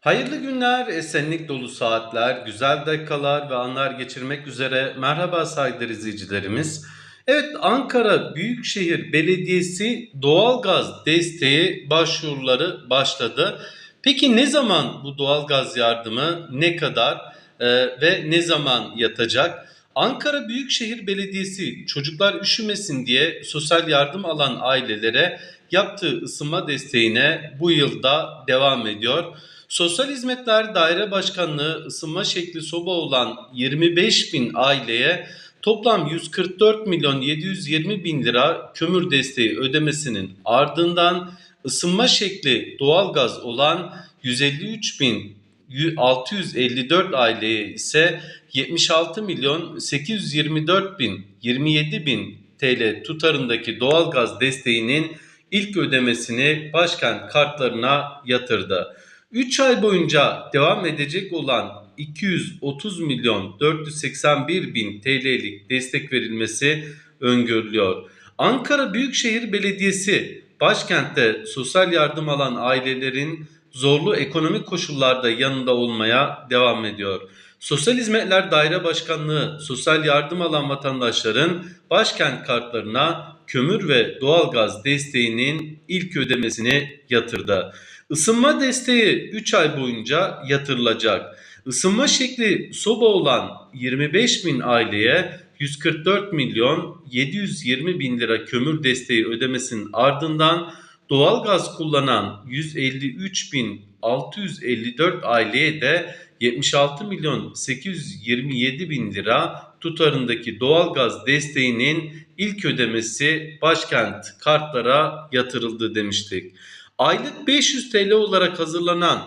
Hayırlı günler, esenlik dolu saatler, güzel dakikalar ve anlar geçirmek üzere merhaba saygıdeğer izleyicilerimiz. Evet Ankara Büyükşehir Belediyesi doğalgaz desteği başvuruları başladı. Peki ne zaman bu doğalgaz yardımı ne kadar e, ve ne zaman yatacak? Ankara Büyükşehir Belediyesi çocuklar üşümesin diye sosyal yardım alan ailelere yaptığı ısınma desteğine bu yılda devam ediyor. Sosyal Hizmetler Daire Başkanlığı ısınma şekli soba olan 25 bin aileye toplam 144 milyon 720 bin lira kömür desteği ödemesinin ardından ısınma şekli doğalgaz olan 153 bin 654 aileye ise 76 milyon 824 bin 27 bin TL tutarındaki doğalgaz desteğinin ilk ödemesini başkent kartlarına yatırdı. 3 ay boyunca devam edecek olan 230 milyon 481 bin TL'lik destek verilmesi öngörülüyor. Ankara Büyükşehir Belediyesi başkentte sosyal yardım alan ailelerin zorlu ekonomik koşullarda yanında olmaya devam ediyor. Sosyal Hizmetler Daire Başkanlığı sosyal yardım alan vatandaşların başkent kartlarına kömür ve doğalgaz desteğinin ilk ödemesini yatırdı. Isınma desteği 3 ay boyunca yatırılacak. Isınma şekli soba olan 25 bin aileye 144 milyon 720 bin lira kömür desteği ödemesinin ardından doğalgaz kullanan 153 bin 654 aileye de 76 milyon 827 bin lira tutarındaki doğalgaz desteğinin ilk ödemesi başkent kartlara yatırıldı demiştik. Aylık 500 TL olarak hazırlanan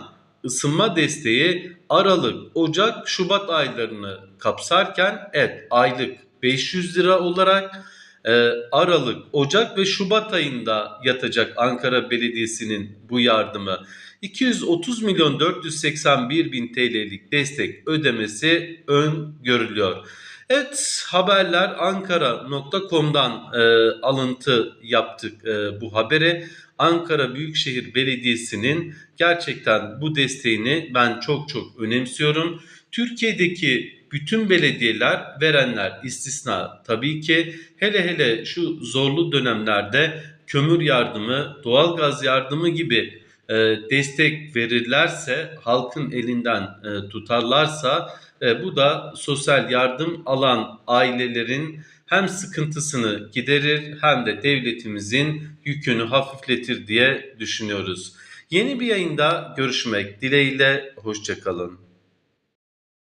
ısınma desteği Aralık, Ocak, Şubat aylarını kapsarken evet aylık 500 lira olarak e, Aralık, Ocak ve Şubat ayında yatacak Ankara Belediyesi'nin bu yardımı. 230 milyon 481 bin TL'lik destek ödemesi öngörülüyor. Evet haberler ankara.com'dan e, alıntı yaptık e, bu habere. Ankara Büyükşehir Belediyesi'nin gerçekten bu desteğini ben çok çok önemsiyorum. Türkiye'deki bütün belediyeler verenler istisna tabii ki hele hele şu zorlu dönemlerde kömür yardımı, doğalgaz yardımı gibi e, destek verirlerse, halkın elinden e, tutarlarsa e, bu da sosyal yardım alan ailelerin hem sıkıntısını giderir hem de devletimizin yükünü hafifletir diye düşünüyoruz. Yeni bir yayında görüşmek dileğiyle, hoşçakalın.